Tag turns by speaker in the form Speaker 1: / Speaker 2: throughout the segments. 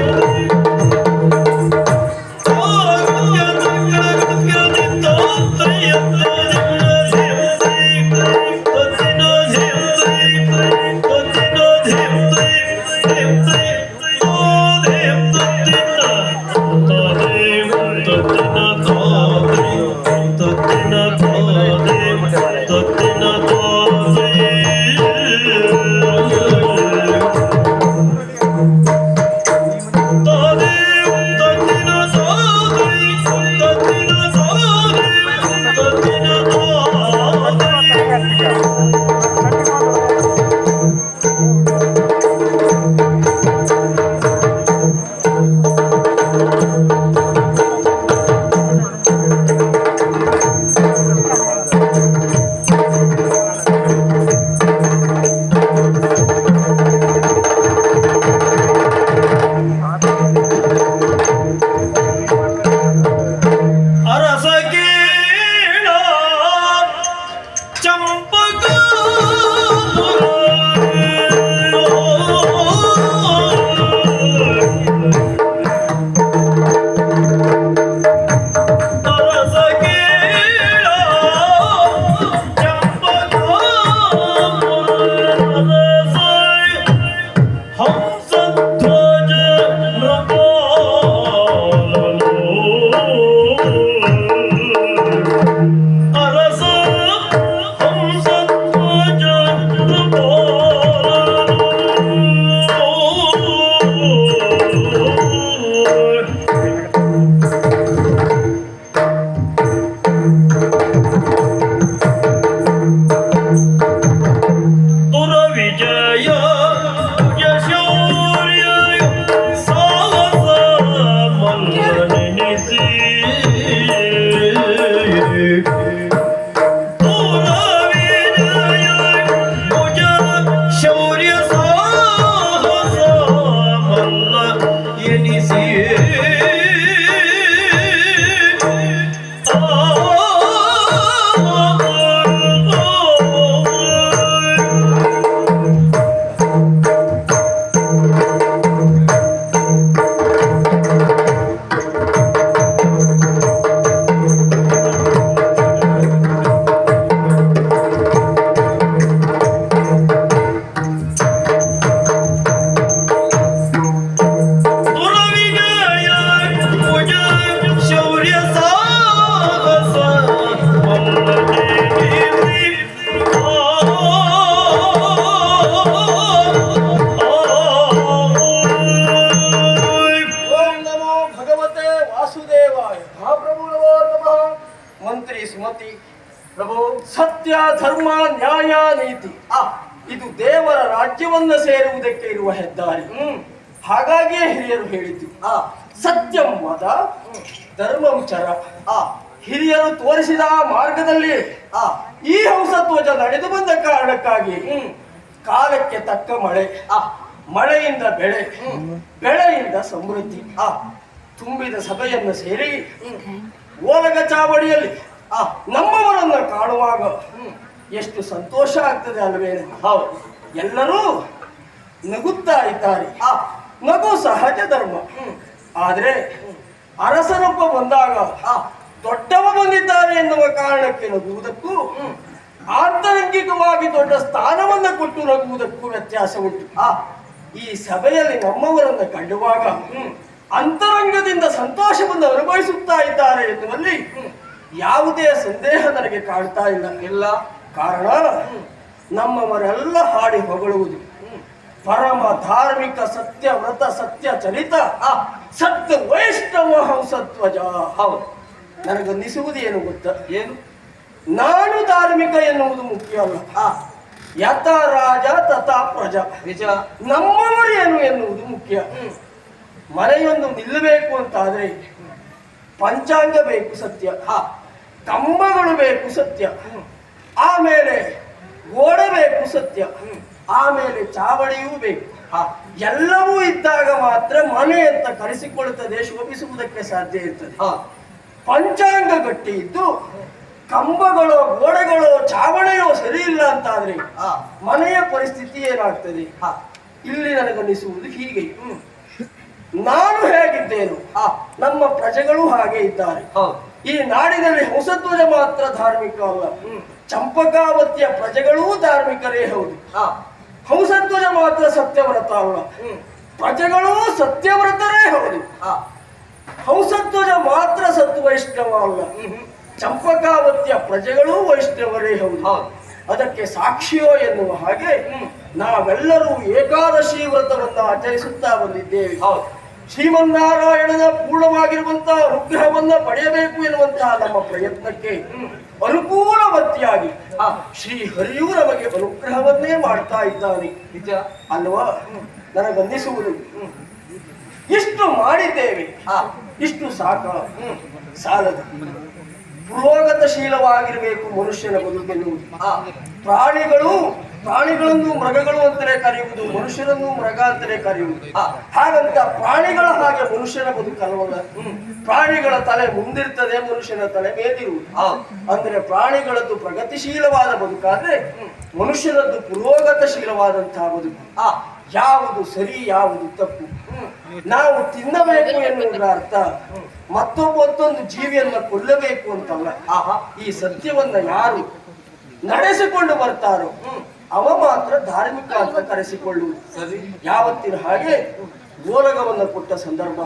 Speaker 1: Thank you. ಧರ್ಮ ನ್ಯಾಯ ನೀತಿ ಆ ಇದು ದೇವರ ರಾಜ್ಯವನ್ನ ಸೇರುವುದಕ್ಕೆ ಇರುವ ಹೆದ್ದಾರಿ. ಹಾಗಾಗಿಯೇ ಹಿರಿಯರು ಹೇಳಿದ್ದು ಆ ಸತ್ಯಂ ಮದ ಧರ್ಮಂ ಚರ. ಆ ಹಿರಿಯರು ತೋರಿಸಿದ ಮಾರ್ಗದಲ್ಲಿ ಆ ಈ ಹಂಸಧ್ವಜ ನಡೆದು ಬಂದ ಕಾರಣಕ್ಕಾಗಿ ಕಾಲಕ್ಕೆ ತಕ್ಕ ಮಳೆ ಆ ಮಳೆಯಿಂದ ಬೆಳೆ ಬೆಳೆಯಿಂದ ಸಮೃದ್ಧಿ ಆ ತುಂಬಿದ ಸಭೆಯನ್ನು ಸೇರಿ ಓಲಗ ಚಾವಡಿಯಲ್ಲಿ ಆ ನಮ್ಮವರನ್ನ ಕಾಣುವಾಗ ಎಷ್ಟು ಸಂತೋಷ ಆಗ್ತದೆ ಅಲ್ವೇ? ಹೌದು. ಎಲ್ಲರೂ ನಗುತ್ತಾ ಇದ್ದಾರೆ. ಆ ನಗು ಸಹಜ ಧರ್ಮ. ಆದರೆ ಅರಸರೊಬ್ಬ ಬಂದಾಗ ಆ ದೊಡ್ಡವ ಬಂದಿದ್ದಾರೆ ಎನ್ನುವ ಕಾರಣಕ್ಕೆ ನಗುವುದಕ್ಕೂ ಆಂತರಂಗಿಕವಾಗಿ ದೊಡ್ಡ ಸ್ಥಾನವನ್ನ ಕೊಟ್ಟು ನಗುವುದಕ್ಕೂ ವ್ಯತ್ಯಾಸ ಉಂಟು. ಆ ಈ ಸಭೆಯಲ್ಲಿ ನಮ್ಮವರನ್ನು ಕಂಡುವಾಗ ಅಂತರಂಗದಿಂದ ಸಂತೋಷವನ್ನು ಅನುಭವಿಸುತ್ತಾ ಇದ್ದಾರೆ ಎನ್ನುವಲ್ಲಿ ಯಾವುದೇ ಸಂದೇಹ ನನಗೆ ಕಾಣ್ತಾ ಇಲ್ಲ. ಇಲ್ಲ. ಕಾರಣ ನಮ್ಮವರೆಲ್ಲ ಹಾಡಿ ಹೊಗಳುವುದು. ಪರಮ ಧಾರ್ಮಿಕ ಸತ್ಯ ವ್ರತ ಸತ್ಯ ಚರಿತ ಸತ್ಯ ವೈಷ್ಣವ ಹಂಸತ್ವಜ. ಹೌದು. ನನಗನ್ನಿಸುವುದು ಏನು ಗೊತ್ತ? ಏನು? ನಾನು ಧಾರ್ಮಿಕ ಎನ್ನುವುದು ಮುಖ್ಯವಲ್ಲ. ಯಥ ರಾಜ ತಥಾ ಪ್ರಜಾ. ನಿಜ. ನಮ್ಮವರು ಏನು ಎನ್ನುವುದು ಮುಖ್ಯ? ಮನೆಯೊಂದು ನಿಲ್ಲಬೇಕು ಅಂತಾದರೆ ಪಂಚಾಂಗ ಬೇಕು ಸತ್ಯ. ಹ ಕಂಬಗಳು ಬೇಕು ಸತ್ಯ. ಆಮೇಲೆ ಗೋಡೆ ಬೇಕು ಸತ್ಯ. ಆಮೇಲೆ ಚಾವಣಿಯೂ ಬೇಕು. ಹ ಎಲ್ಲವೂ ಇದ್ದಾಗ ಮಾತ್ರ ಮನೆ ಅಂತ ಕರೆಸಿಕೊಳ್ಳುತ್ತದೆ ಶೋಭಿಸುವುದಕ್ಕೆ ಸಾಧ್ಯ ಇರ್ತದೆ. ಹ ಪಂಚಾಂಗ ಗಟ್ಟಿ ಇದ್ದು ಕಂಬಗಳು ಗೋಡೆಗಳು ಚಾವಣಿಯೋ ಸರಿ ಇಲ್ಲ ಅಂತಾದ್ರೆ ಮನೆಯ ಪರಿಸ್ಥಿತಿ ಏನಾಗ್ತದೆ? ಹ ಇಲ್ಲಿ ನನಗನ್ನಿಸುವುದು ಹೀಗೆ.
Speaker 2: ನಾನು ಹೇಗಿದ್ದೇನು ನಮ್ಮ ಪ್ರಜೆಗಳು ಹಾಗೆ ಇದ್ದಾರೆ. ಈ ನಾಡಿನಲ್ಲಿ ಹೊಸಧ್ವಜ ಮಾತ್ರ ಧಾರ್ಮಿಕ ಅಲ್ಲ. ಚಂಪಕಾವತಿಯ ಪ್ರಜೆಗಳೂ ಧಾರ್ಮಿಕರೇ ಹೌದು. ಹಂಸಧ್ವಜ ಮಾತ್ರ ಸತ್ಯವ್ರತ
Speaker 3: ಅವಳ.
Speaker 2: ಪ್ರಜೆಗಳೂ ಸತ್ಯವ್ರತರೇ ಹೌದು. ಹಂಸಧ್ವಜ ಮಾತ್ರ ಸತ್ ವೈಷ್ಣವ ಅಲ್ಲ ಚಂಪಕಾವತಿಯ ಪ್ರಜೆಗಳೂ ವೈಷ್ಣವರೇ ಹೌದು. ಅದಕ್ಕೆ ಸಾಕ್ಷಿಯೋ ಎನ್ನುವ ಹಾಗೆ ನಾವೆಲ್ಲರೂ ಏಕಾದಶಿ ವ್ರತವನ್ನು ಆಚರಿಸುತ್ತಾ ಬಂದಿದ್ದೇವೆ.
Speaker 3: ಹೌದು.
Speaker 2: ಶ್ರೀಮನ್ನಾರಾಯಣನ ಪೂರ್ಣವಾಗಿರುವಂತಹ ಅನುಗ್ರಹವನ್ನ ಪಡೆಯಬೇಕು ಎನ್ನುವಂತಹ ನಮ್ಮ ಪ್ರಯತ್ನಕ್ಕೆ ಅನುಕೂಲವತಿಯಾಗಿ
Speaker 3: ಆ
Speaker 2: ಶ್ರೀ ಹರಿಯೂ ನಮಗೆ ಅನುಗ್ರಹವನ್ನೇ ಮಾಡ್ತಾ ಇದ್ದಾನೆ.
Speaker 3: ನಿಜ
Speaker 2: ಅಲ್ವಾ? ನನಗನ್ನಿಸುವುದು ಇಷ್ಟು ಮಾಡಿದ್ದೇವೆ.
Speaker 3: ಆ,
Speaker 2: ಇಷ್ಟು ಸಾಕ. ಸಾಲದು. ಪುರೋಗತಶೀಲವಾಗಿರಬೇಕು ಮನುಷ್ಯನ ಬದುಕೆನ್ನುವುದು
Speaker 3: ಆ,
Speaker 2: ಪ್ರಾಣಿಗಳು ಪ್ರಾಣಿಗಳನ್ನು ಮೃಗಗಳು ಅಂತಲೇ ಕರೆಯುವುದು, ಮನುಷ್ಯರನ್ನು ಮೃಗ ಅಂತಲೇ ಕರೆಯುವುದು. ಹಾಗಂತ ಪ್ರಾಣಿಗಳ ಹಾಗೆ ಮನುಷ್ಯನ ಬದುಕಲ್ವಲ್ಲ? ಪ್ರಾಣಿಗಳ ತಲೆ ಮುಂದಿರ್ತದೆ, ಮನುಷ್ಯನ ತಲೆ ಮೇದಿರುವುದು
Speaker 3: ಹೌದು
Speaker 2: ಅಂದ್ರೆ ಪ್ರಾಣಿಗಳದ್ದು ಪ್ರಗತಿಶೀಲವಾದ ಬದುಕಾದ್ರೆ ಮನುಷ್ಯನದ್ದು ಪುರೋಗತಶೀಲವಾದಂತಹ ಬದುಕು.
Speaker 3: ಆ,
Speaker 2: ಯಾವುದು ಸರಿ, ಯಾವುದು ತಪ್ಪು. ನಾವು ತಿನ್ನಬೇಕು ಎನ್ನುವುದರ ಅರ್ಥ ಮತ್ತೊಬ್ಬೊಂದು ಜೀವಿಯನ್ನ ಕೊಲ್ಲಬೇಕು ಅಂತಲ್ಲ.
Speaker 3: ಆಹಾ,
Speaker 2: ಈ ಸತ್ಯವನ್ನ ಯಾರು ನಡೆಸಿಕೊಂಡು ಬರ್ತಾರೋ? ಅವ ಮಾತ್ರ ಧಾರ್ಮಿಕ ಅಂತ ಕರೆಸಿಕೊಳ್ಳುವುದು.
Speaker 3: ಸರಿ.
Speaker 2: ಯಾವತ್ತಿನ ಹಾಗೆ ಗೋಲಗವನ್ನು ಕೊಟ್ಟ ಸಂದರ್ಭ.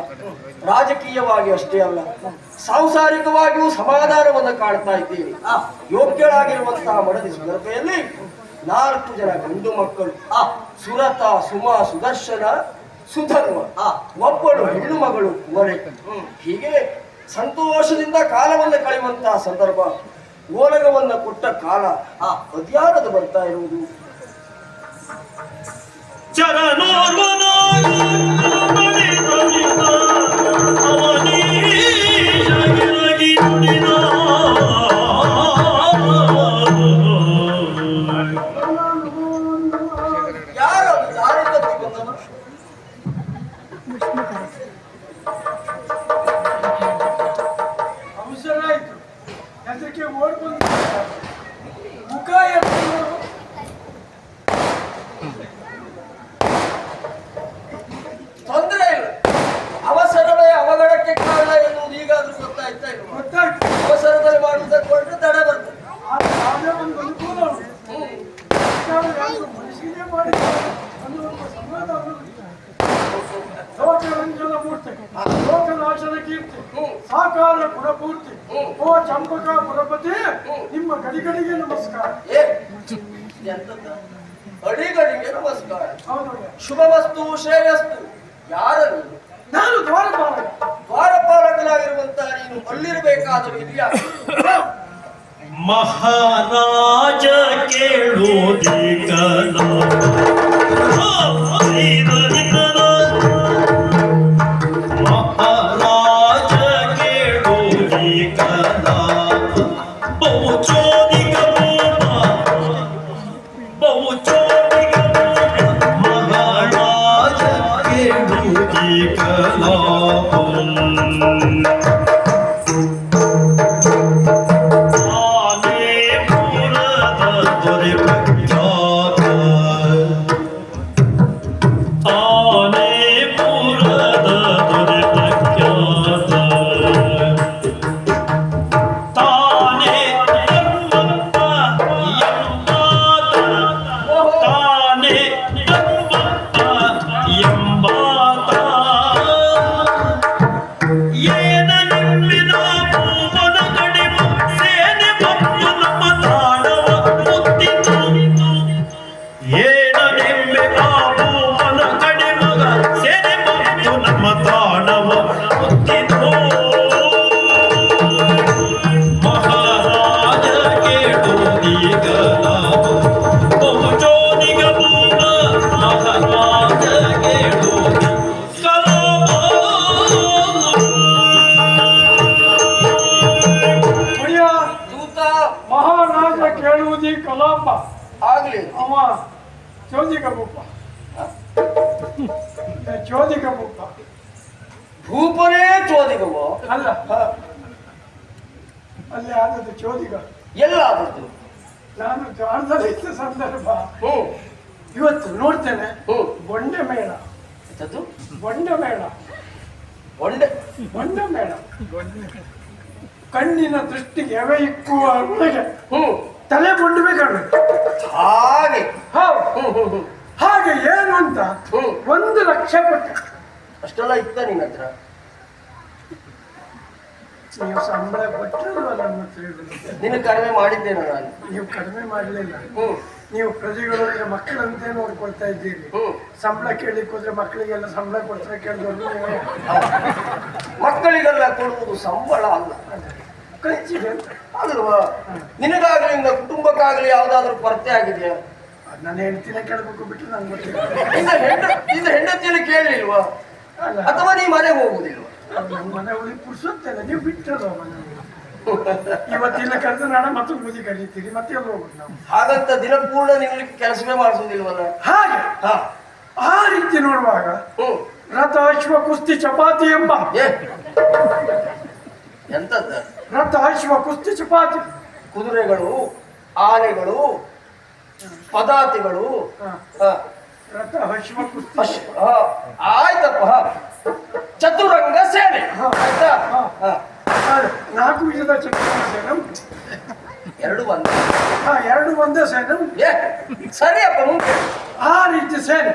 Speaker 2: ರಾಜಕೀಯವಾಗಿ ಅಷ್ಟೇ ಅಲ್ಲ ಸಾಂಸಾರಿಕವಾಗಿಯೂ ಸಮಾಧಾನವನ್ನು ಕಾಣ್ತಾ ಇದ್ದೇವೆ.
Speaker 3: ಆ.
Speaker 2: ಯೋಗ್ಯಳಾಗಿರುವಂತಹ ಮಡದಿ ಸಂದರ್ಭದಲ್ಲಿ ನಾಲ್ಕು ಜನ ಗಂಡು ಮಕ್ಕಳು.
Speaker 3: ಆ.
Speaker 2: ಸುರತ ಸುಮ ಸುದರ್ಶನ ಸುಧರ್ಮ.
Speaker 3: ಆ.
Speaker 2: ಒಬ್ಬಳು ಹೆಣ್ಣು ಮಗಳು ಕುವರೆ. ಹೀಗೆ ಸಂತೋಷದಿಂದ ಕಾಲವನ್ನು ಕಳೆಯುವಂತಹ ಸಂದರ್ಭ. ಓಲಗವನ್ನ ಕೊಟ್ಟ ಕಾಲ
Speaker 3: ಆ
Speaker 2: ಅಧ್ಯಾರದ ಬರ್ತಾ ಇರುವುದು.
Speaker 1: ಚರಣೋರ್ವನಾಗಿ
Speaker 4: ಕೀರ್ತಿ ಸಾಕಾರ ಗುಣಪೂರ್ತಿ. ಓ ಚಂಪಕ ಗುಣಪತಿ ನಿಮ್ಮ ಗಡಿಗಡಿಗೆ ನಮಸ್ಕಾರ?
Speaker 2: ಅಡಿಗಡಿಗೆ ನಮಸ್ಕಾರ.
Speaker 4: ಹೌದು
Speaker 2: ಶುಭ ವಸ್ತು ಶ್ರೇಯಸ್ತು. ಯಾರನ್ನು ನಾನು
Speaker 4: ದ್ವಾರಪಾಲಕ.
Speaker 2: ದ್ವಾರಪಾಲಕನಾಗಿರುವಂತಹ ನೀನು ಅಲ್ಲಿರಬೇಕಾದರೂ ಇದೆಯಾ
Speaker 1: ಮಹಾರಾಜ ಕೇಳುವುದಿಗಲ
Speaker 4: ಕಲಾಪ
Speaker 2: ಆಗ್ಲಿ.
Speaker 4: ಅವ ಚೋದಿಕ ಬುಪ್ಪ ಚೋದಿಕ ಬುಪ್ಪ
Speaker 2: ಭೂಪನೇ ಚೋದಿಗವೋ.
Speaker 4: ಅಲ್ಲ. ಅಲ್ಲಿ ಆದದ್ದು ಚೋದಿಗ.
Speaker 2: ಎಲ್ಲ ಆದದ್ದು.
Speaker 4: ನಾನು ಜಾಣದಲ್ಲಿದ್ದ ಸಂದರ್ಭ. ಇವತ್ತು ನೋಡ್ತೇನೆ. ಬೊಂಡೆ ಮೇಳ.
Speaker 2: ಅದು
Speaker 4: ಬೊಂಡೆ ಮೇಳ.
Speaker 2: ಬೊಂಡೆ.
Speaker 4: ಬೊಂಡೆ ಮೇಳ. ಕಣ್ಣಿನ ದೃಷ್ಟಿಗೆ ಎವೆ ಇಕ್ಕುವ ಒಳಗೆ
Speaker 2: ಹ್ಮ್
Speaker 4: ತಲೆ ಕಾಣಬೇಕು
Speaker 2: ಹಾಗೆ.
Speaker 4: ಹೌದು.
Speaker 2: ಹ್ಮ್ ಹ್ಮ್ ಹ್ಮ್
Speaker 4: ಹಾಗೆ ಏನು ಅಂತ
Speaker 2: ಹ್ಮ್.
Speaker 4: ಒಂದು ಲಕ್ಷ ಕೊಟ್ಟ.
Speaker 2: ಅಷ್ಟೆಲ್ಲ ಇತ್ತ ನಿನ್ನ ಹತ್ರ?
Speaker 4: ನೀವು ಸಂಬಳ ಕೊಟ್ಟರಲ್ವ ನನ್ನ ಹತ್ರ ಇರೋದು.
Speaker 2: ನಿನ್ನ ಕಡಿಮೆ ಮಾಡಿದ್ದೇನೆ ನಾನು.
Speaker 4: ನೀವು ಕಡಿಮೆ ಮಾಡಲಿಲ್ಲ.
Speaker 2: ಹ್ಮ್.
Speaker 4: ನೀವು ಪ್ರಜೆಗಳಂದ್ರೆ ಮಕ್ಕಳಂತೆ ನೋಡ್ಕೊಳ್ತಾ ಇದ್ದೀರಿ.
Speaker 2: ಹ್ಮ್.
Speaker 4: ಸಂಬಳ ಕೇಳಲಿಕ್ಕೆ ಹೋದ್ರೆ ಮಕ್ಕಳಿಗೆಲ್ಲ ಸಂಬಳ ಕೊಡ್ತಾರೆ ಕೇಳಿದ್ರು
Speaker 2: ಮಕ್ಕಳಿಗೆಲ್ಲ ಕೊಡುವುದು ಸಂಬಳ ಅಲ್ಲ.
Speaker 4: ಖರ್ಚಿಗೆ ಅಂತ.
Speaker 2: ಅಲ್ವಾ ನಿನಗಾಗ್ಲಿ ನಿನ್ನ ಕುಟುಂಬಕ್ಕಾಗ್ಲಿ ಯಾವ್ದಾದ್ರು ಕೊರತೆ ಆಗಿದೆಯಾ?
Speaker 4: ನನ್ನ ಹೆಂಡತಿನ ಕೇಳಬೇಕು ಬಿಟ್ಟು ನಂಗೆ ಗೊತ್ತಿಲ್ಲ.
Speaker 2: ನಿನ್ನ ಹೆಂಡ ನಿನ್ನ ಹೆಂಡತಿಯಲ್ಲಿ ಕೇಳಲಿಲ್ವಾ?
Speaker 4: ಅಲ್ಲ.
Speaker 2: ಅಥವಾ ನೀ ಮನೆಗೆ ಹೋಗುದಿಲ್ವಾ?
Speaker 4: ನನ್ನ ಮನೆ ಉಳಿ ಪುರ್ಸೊತ್ತಲ್ಲ ನೀವು ಬಿಟ್ಟಲ್ಲ ಮನೆ ಇವತ್ತಿಲ್ಲ ಕರೆದು ನಾಳೆ ಮತ್ತೊಂದು ಮುದಿ ಕರೀತೀರಿ ಮತ್ತೆ ಎಲ್ಲ ಹೋಗುದು ನಾವು?
Speaker 2: ಹಾಗಂತ ದಿನಪೂರ್ಣ ನಿನ್ಗೆ ಕೆಲಸವೇ ಮಾಡಿಸೋದಿಲ್ವಲ್ಲ
Speaker 4: ಹಾಗೆ
Speaker 2: ಹಾ.
Speaker 4: ಆ ರೀತಿ ನೋಡುವಾಗ ರಥ ಅಶ್ವ ಕುಸ್ತಿ ಚಪಾತಿ ಎಂಬ.
Speaker 2: ಎಂತದ್ದ?
Speaker 4: ರಥ ಹರಿಸುವ ಕುಸ್ತಿ ಚಪಾತಿ.
Speaker 2: ಕುದುರೆಗಳು ಆನೆಗಳು ಪದಾತಿಗಳು.
Speaker 4: ರಥ ಕುಸ್ತಿ.
Speaker 2: ಆಯ್ತಪ್ಪ. ಚತುರಂಗ ಸೇನೆ
Speaker 4: ಹ.
Speaker 2: ಆಯ್ತಾ?
Speaker 4: ನಾಲ್ಕು ವಿಧದ ಚಕ್ರ ಸೇನೆ
Speaker 2: ಎರಡು ಒಂದೇ.
Speaker 4: ಹಾ ಎರಡು ಒಂದೇ ಸೇನೆ.
Speaker 2: ಏ ಸರಿಯಪ್ಪ ಮುಂದೆ.
Speaker 4: ಆ ರೀತಿ ಸೇನೆ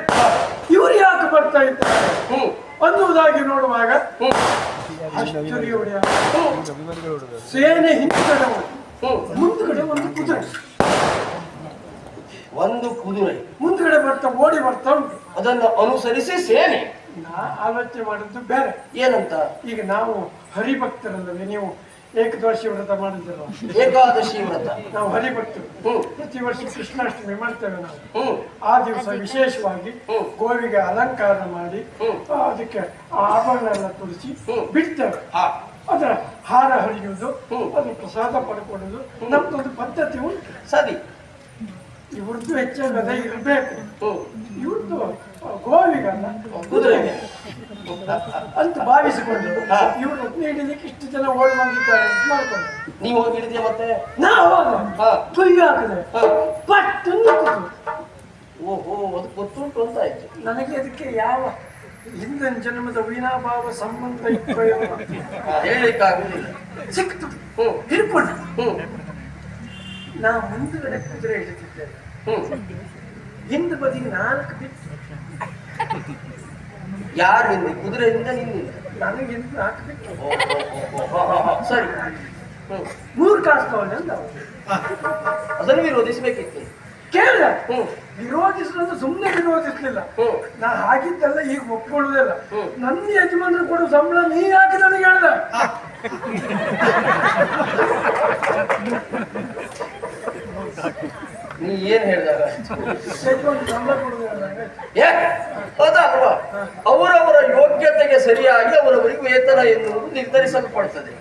Speaker 4: ಇವರು ಯಾಕೆ ಬರ್ತಾ ಇದ್ದಾರೆ?
Speaker 2: ಹ್ಮ್.
Speaker 4: ಅನ್ನುವುದಾಗಿ ನೋಡುವಾಗ ಸೇನೆ ಹಿಂದುಗಡೆ ಮುಂದ್ಗಡೆ ಒಂದು ಕುದುರೆ.
Speaker 2: ಒಂದು ಕುದುರೆ.
Speaker 4: ಮುಂದ್ಗಡೆ ಬರ್ತಾ ಓಡಿ ಬರ್ತಾ ಉಂಟು.
Speaker 2: ಅದನ್ನು ಅನುಸರಿಸಿ ಸೇನೆ.
Speaker 4: ನಾ ಆಲೋಚನೆ ಮಾಡಿದ್ದು ಬೇರೆ.
Speaker 2: ಏನಂತ?
Speaker 4: ಈಗ ನಾವು ಹರಿಭಕ್ತರಲ್ಲವೇ ನೀವು ಏಕದೋಷಿ ವ್ರತ ಮಾಡಿದ್ರಲ್ಲ
Speaker 2: ಏಕಾದಶಿ ವ್ರತ.
Speaker 4: ನಾವು ಹರಿಭಕ್ತರು. ಪ್ರತಿ ವರ್ಷ ಕೃಷ್ಣಾಷ್ಟಮಿ ಮಾಡ್ತೇವೆ ನಾವು. ಆ ದಿವಸ ವಿಶೇಷವಾಗಿ. ಗೋವಿಗೆ ಅಲಂಕಾರ ಮಾಡಿ. ಅದಕ್ಕೆ ಆ ಆಭರಣ ಎಲ್ಲ ತುಳಿಸಿ. ಬಿಡ್ತೇವೆ. ಅದರ ಹಾರ ಹರಿಯುವುದು
Speaker 2: ಅದನ್ನು
Speaker 4: ಅದು ಪ್ರಸಾದ ಪಡ್ಕೊಳ್ಳೋದು ನಮ್ದೊಂದು ಪದ್ಧತಿ ಉಂಟು.
Speaker 2: ಸರಿ.
Speaker 4: ಇವ್ರದ್ದು ಹೆಚ್ಚಾಗದೇ ಇರಬೇಕು. ಇವ್ರದ್ದು ಗೋವಿಗಲ್ಲ
Speaker 2: ಕುದುರೆಗೆ.
Speaker 4: ಅಂತ ಭಾವಿಸಿಕೊಂಡು
Speaker 2: ಹಾ.
Speaker 4: ಇವರು ಇಷ್ಟು ಜನ ಓಡಿ ಬಂದಿದ್ದಾರೆ ಅಂತ ಮಾಡ್ಕೊಂಡು.
Speaker 2: ನೀವು ಹೋಗಿ ಹಿಡಿದ್ಯಾ ಮತ್ತೆ? ಹಾ.
Speaker 4: ಕುಯ್ಯ ಹಾಕಿದೆ
Speaker 2: ಹಾ.
Speaker 4: ಪಟ್ಟು ನಿಂತಿತು.
Speaker 2: ಓಹೋ ಅದು ಗೊತ್ತುಂಟು ಅಂತ ಆಯ್ತು
Speaker 4: ನನಗೆ ಅದಕ್ಕೆ ಯಾವ ಹಿಂದಿನ ಜನ್ಮದ ವೀಣಾಭಾವ ಸಂಬಂಧ
Speaker 2: ಇತ್ತು
Speaker 4: ಸಿಕ್ತು
Speaker 2: ಹ್ಮ್.
Speaker 4: ಹಿಡ್ಕೊಂಡ
Speaker 2: ಹ್ಮ್.
Speaker 4: ನಾ ಮುಂದುಗಡೆ ಕುದುರೆ ಹಿಡಿತಿದ್ದೇನೆ
Speaker 2: ಹ್ಮ್.
Speaker 4: ಹಿಂದೆ ಬದಿಗೆ ನಾಲ್ಕು ಬಿತ್ತು
Speaker 2: ಯಾರು ಹಿಂದೆ ಕುದುರೆಯಿಂದ ನಿನ್ನಿಂದ
Speaker 4: ನನಗೆ ಹಿಂದೆ ನಾಲ್ಕು ಬಿತ್ತು
Speaker 2: ಓ, ಓ, ಓ, ಓ, ಹಾ, ಹಾ, ಹಾ, ಸರಿ
Speaker 4: ಮೂರು ತಗೊಂಡೆ ಅಂತ
Speaker 2: ಅದನ್ನು ವಿರೋಧಿಸಬೇಕಿತ್ತು.
Speaker 4: ಕೇಳಿದ. ವಿರೋಧಿಸಲು ಸುಮ್ಮನೆ ವಿರೋಧಿಸ್ಲಿಲ್ಲ. ನಾ ಹಾಕಿದ್ದೆಲ್ಲ ಈಗ ಒಪ್ಕೊಳ್ಳೋದಿಲ್ಲ. ನನ್ನ ಯಜಮಾನರು ಕೊಡು ಸಂಬಳ ನೀ ಯಾಕೆ ನನಗೆ ಹೇಳ್ದ?
Speaker 2: ನೀ ಏನ್ ಹೇಳಿದಾಗ ಅದಲ್ವಾ ಅವರವರ ಯೋಗ್ಯತೆಗೆ ಸರಿಯಾಗಿ ಅವರವರಿಗೆ ವೇತನ ಎನ್ನುವುದು ನಿರ್ಧರಿಸಲ್ಪಡ್ತದೆ.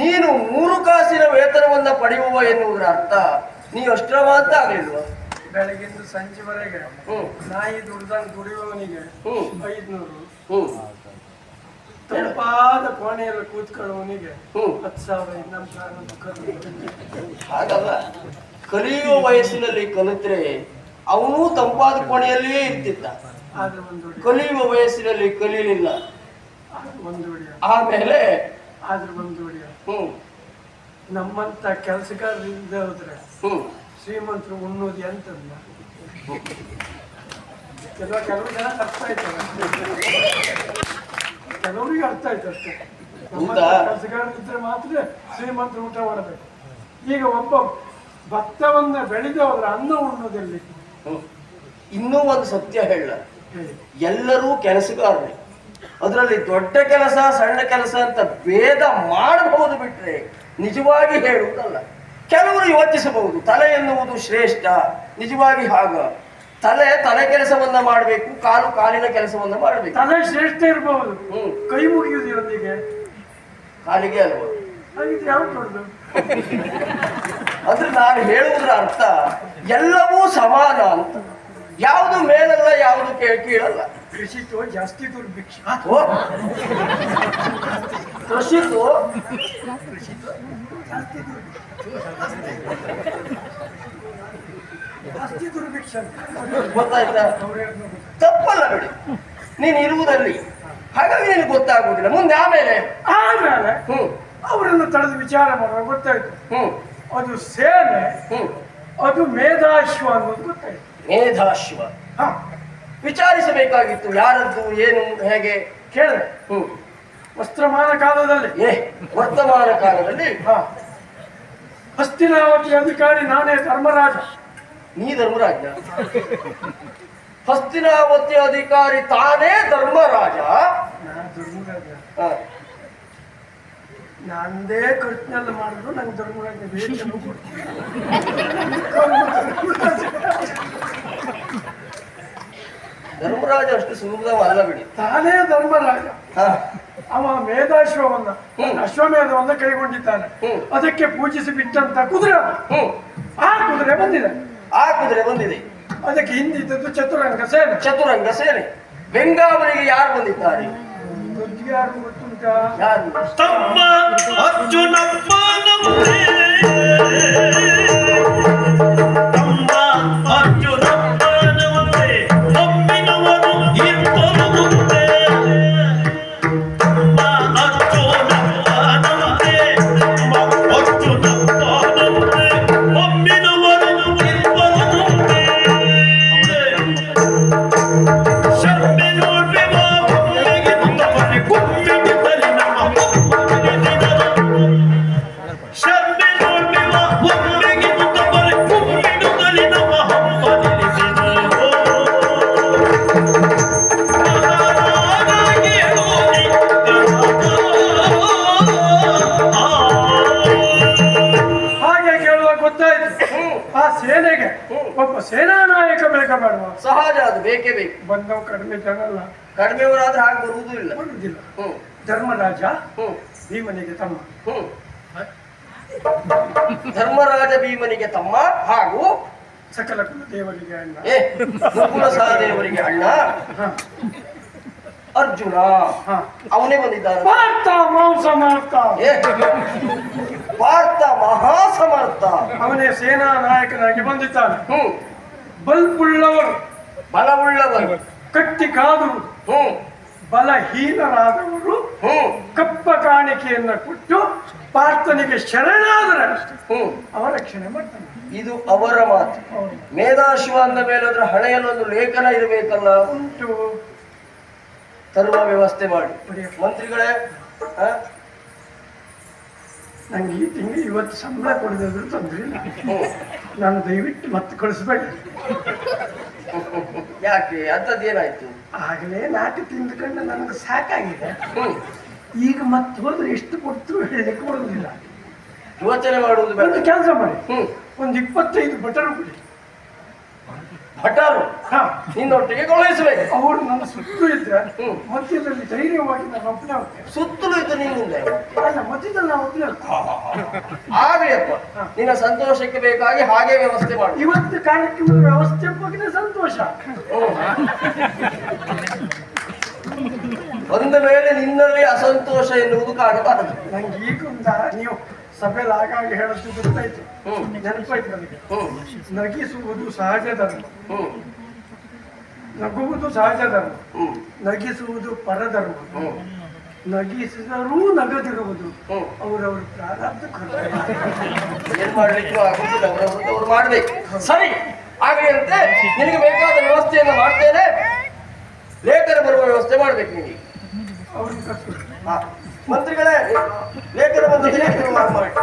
Speaker 2: ನೀನು ಮೂರು ಕಾಸಿನ ವೇತನವನ್ನ ಪಡೆಯುವ ಎನ್ನುವುದರ ಅರ್ಥ ನೀ ಅಷ್ಟರ ಮಾತ್ರ ಆಗ್ಲಿಲ್ವಾ?
Speaker 4: ಬೆಳಗಿಂದ ಸಂಜೆವರೆಗೆ ನಾಯಿ ದುಡ್ದಂಗ್ ದುಡಿಯುವವನಿಗೆ ಐದ್ನೂರು. ತಂಪಾದ ಕೋಣೆಯಲ್ಲಿ ಕೂತ್ಕೊಳ್ಳುವವನಿಗೆ ಹತ್ತು ಸಾವಿರ
Speaker 2: ಹಾಗಲ್ಲ. ಕಲಿಯುವ ವಯಸ್ಸಿನಲ್ಲಿ ಕಲಿತ್ರೆ ಅವನು ತಂಪಾದ ಕೋಣೆಯಲ್ಲಿಯೇ ಇರ್ತಿದ್ದ. ಕಲಿಯುವ ವಯಸ್ಸಿನಲ್ಲಿ
Speaker 4: ಕಲಿಯಲಿಲ್ಲ
Speaker 2: ಆಮೇಲೆ ಹ್ಮ್.
Speaker 4: ನಮ್ಮಂತ ಕೆಲಸಗಾರರಿಂದ ಹೋದ್ರೆ ಶ್ರೀಮಂತರು ಉಣ್ಣೋದು ಎಂತಲ್ಲ ಕೆಲವು ಕೆಲವು ಜನ ಅರ್ಥ ಆಯ್ತಲ್ಲ? ಕೆಲವರಿಗೆ ಅರ್ಥ ಆಯ್ತು ಅಷ್ಟೇ? ಕೆಲಸಗಾರರಿದ್ರೆ ಮಾತ್ರ ಶ್ರೀಮಂತರು ಊಟ ಮಾಡಬೇಕು. ಈಗ ಒಬ್ಬ ಭತ್ತವನ್ನ ಬೆಳೆದು ಅವರ ಅನ್ನ ಉಣ್ಣೋದೆಲ್ಲಿ.
Speaker 2: ಇನ್ನೂ ಒಂದು ಸತ್ಯ ಹೇಳ. ಎಲ್ಲರೂ ಕೆಲಸಗಾರರೇ. ಅದರಲ್ಲಿ ದೊಡ್ಡ ಕೆಲಸ ಸಣ್ಣ ಕೆಲಸ ಅಂತ ಭೇದ ಮಾಡಬಹುದು ಬಿಟ್ರೆ ನಿಜವಾಗಿ ಹೇಳುವುದಲ್ಲ. ಕೆಲವರು ಯೋಚಿಸಬಹುದು ತಲೆ ಎನ್ನುವುದು ಶ್ರೇಷ್ಠ ನಿಜವಾಗಿ ಹಾಗ. ತಲೆ ತಲೆ ಕೆಲಸವನ್ನ ಮಾಡಬೇಕು ಕಾಲು ಕಾಲಿನ ಕೆಲಸವನ್ನ ಮಾಡಬೇಕು.
Speaker 4: ತಲೆ ಶ್ರೇಷ್ಠ ಇರಬಹುದು ಕೈ ಮುಗಿಯುವುದು
Speaker 2: ಕಾಲಿಗೆ ಅಲ್ವಾ? ಅಂದ್ರೆ ನಾನು ಹೇಳುವುದರ ಅರ್ಥ ಎಲ್ಲವೂ ಸಮಾನ ಅಂತ. ಯಾವುದು ಮೇಲಲ್ಲ ಯಾವುದು ಕೇಳಲ್ಲ.
Speaker 4: ಕೃಷಿತು ಜಾಸ್ತಿ ದುರ್ಭಿಕ್ಷ.
Speaker 2: ಕೃಷಿತು
Speaker 4: ಜಾಸ್ತಿ ದುರ್ಭಿಕ್ಷ.
Speaker 2: ಗೊತ್ತಾಯ್ತಾ. ತಪ್ಪಲ್ಲ ಬಿಡಿ. ನೀನು ಇರುವುದಲ್ಲಿ. ಹಾಗಾಗಿ ನಿನಗೆ ಗೊತ್ತಾಗುವುದಿಲ್ಲ. ಮುಂದೆ ಆಮೇಲೆ.
Speaker 4: ಆಮೇಲೆ
Speaker 2: ಹ್ಮ್.
Speaker 4: ಅವರನ್ನು ತಳೆದು ವಿಚಾರ ಮಾಡುವಾಗ ಗೊತ್ತಾಯ್ತು.
Speaker 2: ಹ್ಮ್.
Speaker 4: ಅದು ಸೇನೆ ಅದು ಮೇಧಾಶ್ವ ಅನ್ನೋದು ಗೊತ್ತಾಯ್ತು.
Speaker 2: ಮೇಧಾಶ್ವ.
Speaker 4: ಹ.
Speaker 2: ವಿಚಾರಿಸಬೇಕಾಗಿತ್ತು ಯಾರದ್ದು ಏನು ಹೇಗೆ?
Speaker 4: ಕೇಳಿದೆ.
Speaker 2: ಹ್ಮ್.
Speaker 4: ವಸ್ತ್ರಮಾನ ಕಾಲದಲ್ಲಿ.
Speaker 2: ಏ ವರ್ತಮಾನ ಕಾಲದಲ್ಲಿ?
Speaker 4: ಹಾ. ಹಸ್ತಿನಾವತಿ ಅಧಿಕಾರಿ ನಾನೇ ಧರ್ಮರಾಜ.
Speaker 2: ನೀ ಧರ್ಮರಾಜ? ಹಸ್ತಿನಾವತಿ ಅಧಿಕಾರಿ ತಾನೇ ಧರ್ಮರಾಜ?
Speaker 4: ಧರ್ಮರಾಜ. ನಂದೇ ಖರ್ಚಿನೆಲ್ಲ ಮಾಡಿದ್ರು ನಂಗೆ ಧರ್ಮರಾಜ ವೇತನ
Speaker 2: ಧರ್ಮರಾಜ ಅಷ್ಟು ಸುಲಭದವಲ್ಲ ಬಿಡಿ.
Speaker 4: ತಾನೇ ಧರ್ಮರಾಜ. ಅವ ಮೇಧಾಶ್ವವನ್ನ. ಅಶ್ವಮೇಧವನ್ನ ಕೈಗೊಂಡಿದ್ದಾನೆ. ಅದಕ್ಕೆ ಪೂಜಿಸಿ ಬಿಟ್ಟಂತ ಕುದುರೆ ಆ ಕುದುರೆ ಬಂದಿದೆ.
Speaker 2: ಆ ಕುದುರೆ ಬಂದಿದೆ.
Speaker 4: ಅದಕ್ಕೆ ಹಿಂದಿದ್ದದ್ದು ಚತುರಂಗ ಸೇನೆ.
Speaker 2: ಚತುರಂಗ ಸೇನೆ. ಬೆಂಗಾವರಿಗೆ ಯಾರು ಬಂದಿದ್ದಾರೆ?
Speaker 4: ಯಾರು
Speaker 1: ತಮ್ಮ ಅರ್ಜುನಪ್ಪ
Speaker 4: ಬೇಕೇ
Speaker 2: ಬೇಕು.
Speaker 4: ಬಂದವ ಕಡಿಮೆ ಜನ ಅಲ್ಲ.
Speaker 2: ಕಡಿಮೆಯವರಾದ್ರೆ ಹಾಗೆ ಬರುವುದೂ ಇಲ್ಲ.
Speaker 4: ಬರುವುದಿಲ್ಲ.
Speaker 2: ಹ್ಮ್.
Speaker 4: ಧರ್ಮರಾಜ ಭೀಮನಿಗೆ ತಮ್ಮ.
Speaker 2: ಧರ್ಮರಾಜ ಭೀಮನಿಗೆ ತಮ್ಮ ಹಾಗೂ
Speaker 4: ಸಕಲ ಕುಲ ದೇವರಿಗೆ ಅಣ್ಣ.
Speaker 2: ಏ ಸಹದೇವರಿಗೆ ಅಣ್ಣ. ಅರ್ಜುನ.
Speaker 4: ಹ.
Speaker 2: ಅವನೇ ಬಂದಿದ್ದಾರೆ
Speaker 4: ಪಾರ್ಥ ಮಹಾ ಮಾಡ್ತ
Speaker 2: ಏ ಪಾರ್ಥ ಮಹಾಸಮರ್ಥ.
Speaker 4: ಅವನೇ ಸೇನಾ ನಾಯಕನಾಗಿ ಬಂದಿದ್ದಾನೆ.
Speaker 2: ಹ್ಮ್.
Speaker 4: ಬಲ್ಪುಳ್ಳವರು
Speaker 2: ಬಲವುಳ್ಳವರು.
Speaker 4: ಕಟ್ಟಿ ಕಾದು
Speaker 2: ಹ್ಮ್
Speaker 4: ಬಲಹೀನರಾದವರು.
Speaker 2: ಹ್ಮ್
Speaker 4: ಕಪ್ಪ ಕಾಣಿಕೆಯನ್ನ ಕೊಟ್ಟು ಪಾರ್ಥನಿಗೆ ಶರಣಾದರೆ
Speaker 2: ಹ್ಮ್
Speaker 4: ಅವರ ರಕ್ಷಣೆ ಮಾಡ್ತಾನೆ
Speaker 2: ಇದು ಅವರ ಮಾತು. ಮೇಧಾಶಿವ ಅಂದ ಮೇಲೆ ಅದರ ಹಳೆಯಲ್ಲೊಂದು ಒಂದು ಲೇಖನ ಇರಬೇಕಲ್ಲ?
Speaker 4: ಉಂಟು.
Speaker 2: ತರುವ ವ್ಯವಸ್ಥೆ ಮಾಡಿ. ಮಂತ್ರಿಗಳೇ?
Speaker 4: ನಂಗೆ ಈ ತಿಂಗಳು ಇವತ್ತು ಸಂಬಳ ಕೊಡದಿದ್ರು ತೊಂದರೆ ಇಲ್ಲ. ನಾನು ದಯವಿಟ್ಟು ಮತ್ತೆ ಕಳಿಸ್ಬೇಡಿ.
Speaker 2: ಯಾಕೆ? ಅಂತದ್ದೇನಾಯ್ತು
Speaker 4: ಆಗಲೇ ನಾಟಿ ತಿಂದ್ಕೊಂಡು ನನಗೆ ಸಾಕಾಗಿದೆ. ಈಗ ಮತ್ತೆ ಹೋದ್ರೆ ಎಷ್ಟು ಕೊಡ್ತರು ಹೇಳಲಿಕ್ಕೆ ಕೊಡೋದಿಲ್ಲ
Speaker 2: ಯೋಚನೆ ಮಾಡುವುದು
Speaker 4: ಒಂದು ಕೆಲಸ ಮಾಡಿ. ಒಂದು ಇಪ್ಪತ್ತೈದು ಬಟರ್ ಕೊಡಿ.
Speaker 2: ಭಟರು
Speaker 4: ಹಾ
Speaker 2: ನಿನ್ನೊಟ್ಟಿಗೆ ಕಳುಹಿಸಬೇಕು
Speaker 4: ಅವಳು ನನ್ನ ಸುತ್ತು ಇದ್ರೆ
Speaker 2: ಹ್ಮ್.
Speaker 4: ಮಧ್ಯದಲ್ಲಿ ಧೈರ್ಯವಾಗಿ ನಾನು ಒಬ್ಬನೇ ಹೋಗ್ತೇನೆ
Speaker 2: ಸುತ್ತಲೂ ಇದ್ದು ನೀನು ಮುಂದೆ
Speaker 4: ಅಲ್ಲ ಮಧ್ಯದಲ್ಲಿ ನಾನು ಒಬ್ಬನೇ ಹೋಗ್ತೇನೆ
Speaker 2: ಆಗಲಿಯಪ್ಪ ನಿನ್ನ ಸಂತೋಷಕ್ಕೆ ಬೇಕಾಗಿ ಹಾಗೆ ವ್ಯವಸ್ಥೆ ಮಾಡಿ.
Speaker 4: ಇವತ್ತು ಕಾರ್ಯಕ್ರಮದ ವ್ಯವಸ್ಥೆ ಬಗ್ಗೆ ಸಂತೋಷ.
Speaker 2: ಒಂದ ಮೇಲೆ ನಿನ್ನಲ್ಲಿ ಅಸಂತೋಷ ಎನ್ನುವುದು ಕಾಣಬಾರದು.
Speaker 4: ನಂಗೆ ಈಗ ನೀವು ಸಭೆಯಲ್ಲಿ ಆಗಾಗ ಹೇಳೋದು ಗೊತ್ತಾಯ್ತು. ನೆನಪಾಯ್ತು ನನಗೆ ನಗಿಸುವುದು ಸಹಜ ಧರ್ಮ. ನಗುವುದು ಸಹಜ ಧರ್ಮ. ನಗಿಸುವುದು ಪರಧರ್ಮ ನಗಿಸಿದರೂ ನಗದಿರುವುದು ಅವರವರು ಪ್ರಾರಬ್ಧ.
Speaker 2: ಏನ್ ಮಾಡ್ಲಿಕ್ಕೂ ಆಗುದಿಲ್ಲ ಅವರವ್ರದ್ದು ಅವ್ರು ಮಾಡ್ಬೇಕು. ಸರಿ ಆಗಲಿರುತ್ತೆ ನಿನಗೆ ಬೇಕಾದ ವ್ಯವಸ್ಥೆಯನ್ನು ಮಾಡ್ತೇನೆ. ಲೇಖನ ಬರುವ ವ್ಯವಸ್ಥೆ ಮಾಡ್ಬೇಕು
Speaker 4: ನಿಮಗೆ
Speaker 2: ಅವ್ರಿಗೆ. ಮಂತ್ರಿಗಳೇ ಲೇಖನ ಒಂದು ಮಾಡಬೇಕು